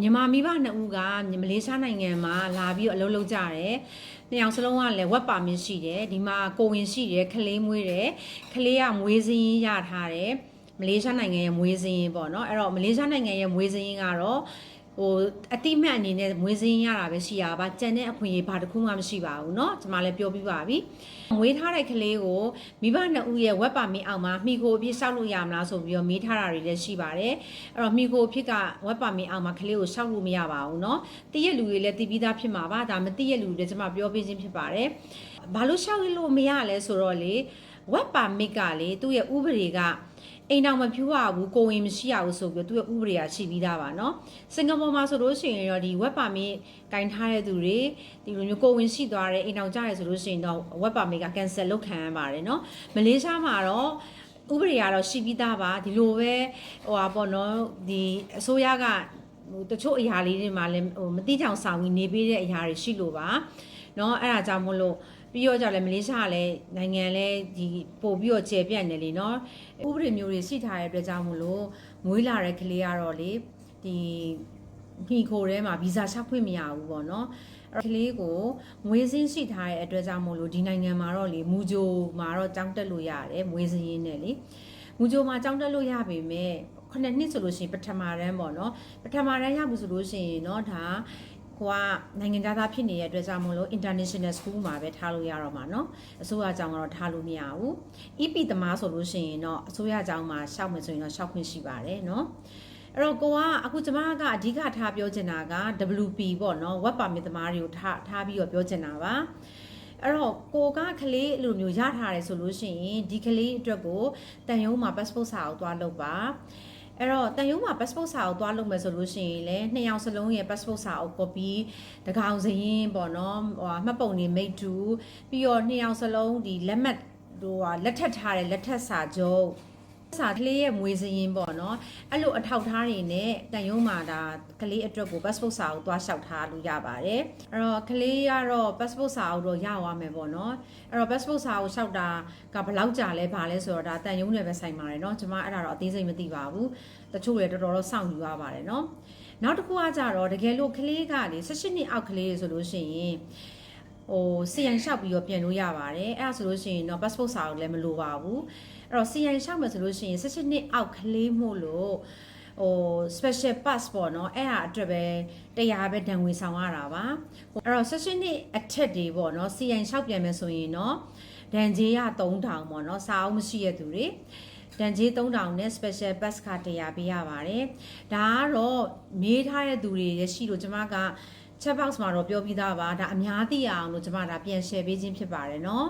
မြန်မာမိဘနှစ်ဦးကမလေးရှားနိုင်ငံမှာလာပြီးတော့အလုပ်လုပ်ကြတယ်နှစ်ယောက်စလုံးကလည်းဝက်ပါမင်ရှိတယ်ဒီမှာကိုဝင်ရှိတယ်ခလေးမွေးတယ်ခလေးကမွေးစင်းရထားတယ်မလေးရှားနိုင်ငံရဲ့မွေးစင်းပေါ့နော်အဲ့တော့မလေးရှားနိုင်ငံရဲ့မွေးစင်းကတော့ ဟိုအတိမတ်အနေနဲ့မွေးစင်းရတာပဲရှိရပါကြံတဲ့အခွင့်အရေးဘာတစ်ခုမှမရှိပါဘူးเนาะကျွန်မလည်းပြောပြပါပြီမွေးထားတဲ့ကလေးကိုမိဘနှစ်ဦးရဲ့ဝက်ပါမင်အောင်မှာမိကိုအပြစ်ရှောက်လို့ရမလားဆိုပြီးတော့မေးထားတာတွေလည်းရှိပါတယ်အဲ့တော့မိကိုအဖြစ်ကဝက်ပါမင်အောင်မှာကလေးကိုရှောက်လို့မရပါဘူးเนาะတည့်ရလူတွေလည်းတည်ပြီးသားဖြစ်မှာပါဒါမတည့်ရလူတွေကျွန်မပြောပြခြင်းဖြစ်ပါတယ်ဘာလို့ရှောက်လို့မရလဲဆိုတော့လေဝက်ပါမစ်ကလေသူ့ရဲ့ဥပဒေက အိမ်တော်မဖြူရဘူးကိုဝင်မရှိရဘူးဆိုပြီးတော့သူ့ရဲ့ဥပဒေကရှိပြီးသားပါเนาะစင်ကာပူမှာဆိုလို့ရှိရင်တော့ဒီ web permit ကင်ထားတဲ့သူတွေဒီလိုမျိုးကိုဝင်ရှိသွားတဲ့အိမ်တော်ကြရဲဆိုလို့ရှိရင်တော့ web permit က cancel လုပ်ခံရပါတယ်เนาะမလေးရှားမှာတော့ဥပဒေကတော့ရှိပြီးသားပါဒီလိုပဲဟိုဟာပေါ့နော်ဒီအစိုးရကဟိုတချို့အရာလေးတွေမှာလည်းဟိုမတိချောင်ဆောင်ပြီးနေပေးတဲ့အရာတွေရှိလို့ပါเนาะအဲ့ဒါကြောင့်မို့လို့ ပြီးတော့ကြလည်းမလေးရှားကလည်းနိုင်ငံလည်းဒီပို့ပြီးတော့ကျေပြန့်နေလေเนาะဥပဒေမျိုးတွေရှိထားတဲ့အတွက်ကြောင့်မို့လို့မွေးလာတဲ့ကလေးကတော့လေဒီမိခိုထဲမှာဗီဇာချက်ခွင့်မရဘူးပေါ့เนาะအဲ့ကလေးကိုမွေးစင်းရှိထားတဲ့အတွက်ကြောင့်မို့လို့ဒီနိုင်ငံမှာတော့လေမူဂျိုမှာတော့ကြောင်းတက်လို့ရတယ်မွေးစင်းရင်းနဲ့လေမူဂျိုမှာကြောင်းတက်လို့ရပေမဲ့ခုနှစ်နှစ်ဆိုလို့ရှိရင်ပထမတန်းပေါ့နော်ပထမတန်းရမှုဆိုလို့ရှိရင်เนาะဒါ ကိုကနိုင်ငံသားဖြစ်နေတဲ့အတွက်ကြောင့်မလို့ international school မှာပဲထားလို့ရတော့မှာเนาะအစိုးရအကြောင်းကတော့ထားလို့မရဘူး EP သမားဆိုလို့ရှိရင်တော့အစိုးရအကြောင်းမှာရှောက်မယ်ဆိုရင်တော့ရှောက်ခွင့်ရှိပါတယ်เนาะအဲ့တော့ကိုကအခုကျမကအဓိကထားပြောချင်တာက WP ပေါ့နော် web permit သမားတွေကိုထားထားပြီးတော့ပြောချင်တာပါအဲ့တော့ကိုကကလေးအလိုမျိုးရထားတယ်ဆိုလို့ရှိရင်ဒီကလေးအတွက်ကိုတန်ရုံးမှာ passport စာအုပ်သွားလုပ်ပါ အဲ့တော့တန်ရုံးမှာ passport စာအုပ်သွားလုပ်မယ်ဆိုလို့ရှိရင်လည်းနှစ်ယောက်စလုံးရဲ့ passport စာအုပ် copy တကောင်စရင်ပေါ့နော်ဟိုမှတ်ပုံနေမိတ်တူပြီးတော့နှစ်ယောက်စလုံးဒီလက်မှတ်ဟိုဟာလက်ထပ်ထားတဲ့လက်ထပ်စာချုပ် စာကလေးရဲ့မွေးစရင်ပေါ့နော်အဲ့လိုအထောက်ထားတွေနဲ့တန်ရုံးမှာဒါကလေးအတွက်ကို passport စာအုပ်သွားလျှောက်ထားလို့ရပါတယ်အဲ့တော့ကလေးကတော့ passport စာအုပ်တော့ရသွားမယ်ပေါ့နော်အဲ့တော့ passport စာအုပ်လျှောက်တာကဘယ်လောက်ကြာလဲဘာလဲဆိုတော့ဒါတန်ရုံးတွေပဲဆိုင်ပါတယ်เนาะကျွန်မအဲ့ဒါတော့အသေးစိတ်မသိပါဘူးတချို့လည်းတော်တော်တော့စောင့်ယူရပါတယ်เนาะနောက်တစ်ခုကကြတော့တကယ်လို့ကလေးကလေ18နှစ်အောက်ကလေးဆိုလို့ရှိရင် ဟိုစီယန်လျှောက်ပြီးတော့ပြန်လို့ရပါတယ်အဲ့ဒါဆိုလို့ရှိရင်တော့ passport စာအုပ်လည်းမလိုပါဘူးအဲ့တော့ CI ရှောက်မယ်ဆိုလို့ရှိရင်18နှစ်အောက်ကလေးမို့လို့ဟို special pass ပေါ့နော်အဲ့ဟာအတွက်ပဲတရားပဲဒဏ်ငွေဆောင်ရတာပါအဲ့တော့18နှစ်အထက်တွေပေါ့နော် CI ရှောက်ပြန်မယ်ဆိုရင်တော့ဒဏ်ကြေးရ3000ပေါ့နော်စာအုပ်မရှိရသူတွေတန်ကြီး3000နဲ့ special pass ကတရားပေးရပါတယ်။ဒါကတော့မေးထားတဲ့သူတွေရရှိလို့ကျမက chat box မှာတော့ပြောပြီးသားပါဒါအများသိအောင်လို့ကျမဒါပြန် share ပေးခြင်းဖြစ်ပါတယ်เนาะ